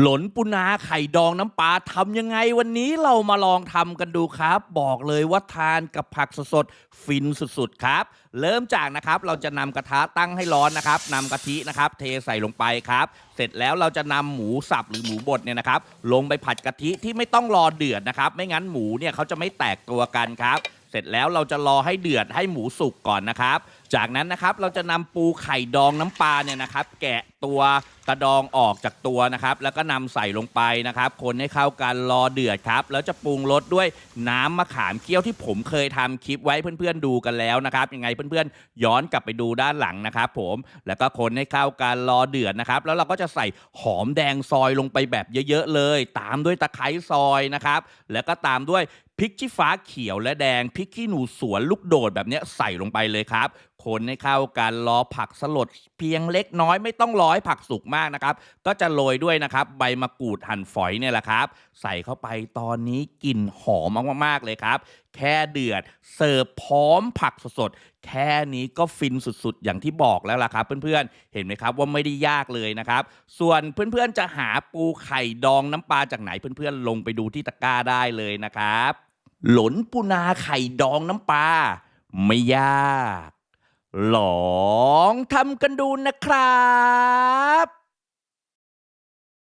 หลนปูนาไข่ดองน้ำปลาทำยังไงวันนี้เรามาลองทำกันดูครับ บอกเลยว่าทานกับผักสดๆฟินสุดๆครับ เริ่มจากนะครับเราจะนำกระทะตั้งให้ร้อนนะครับนำกะทินะครับ เทใส่ลงไปครับ เสร็จแล้วเราจะนำหมูสับหรือหมูบดเนี่ยนะครับ ลงไปผัดกะทิที่ไม่ต้องรอเดือดนะครับ ไม่งั้นหมูเนี่ยเขาจะไม่แตกตัวกันครับ เสร็จแล้วเราจะรอให้เดือดให้หมูสุกก่อนนะครับ จากนั้นนะครับเราจะนำปูไข่ดองน้ำปลาเนี่ยนะครับ แกะตัวกระดองออกจากตัวนะครับ แล้วก็นำใส่ลงไปนะครับ คนให้เข้ากันรอเดือดครับ แล้วจะปรุงรสด้วยน้ำมะขามเคี่ยวที่ผมเคยทำคลิปไว้เพื่อนๆดูกันแล้วนะครับ ยังไงเพื่อนๆ ย้อนกลับไปดูด้านหลังนะครับ ผม แล้วก็คนให้เข้ากันรอเดือดนะครับ แล้วเราก็จะใส่หอมแดงซอยลงไปแบบเยอะๆเลย ตามด้วยตะไคร้ซอยนะครับ แล้วก็ตามด้วยพริกชี้ฟ้าเขียวและแดงพริกขี้หนูสวนลูกโดดแบบนี้ใส่ลงไปเลยครับคนให้เข้ากันรอผักสลดเพียงเล็กน้อยไม่ต้องรอให้ผักสุกมากนะครับ ก็จะโรยด้วยนะครับ ใบมะกรูดหั่นฝอยเนี่ยแหละครับ ใส่เข้าไปตอนนี้กลิ่นหอมมากๆเลยครับ แค่เดือดเสิร์ฟพร้อมผักสดๆแค่นี้ก็ฟินสุดๆ อย่างที่บอกแล้วล่ะครับ เพื่อนๆ เห็นไหมครับว่าไม่ได้ยากเลยนะครับ ส่วนเพื่อนๆจะหาปูไข่ดองน้ำปลาจากไหนเพื่อนๆ ลงไปดูที่ตะกร้าได้เลยนะครับ หลนปูนาไข่ดองน้ำปลาไม่ยาก ลองทำกันดูนะครับ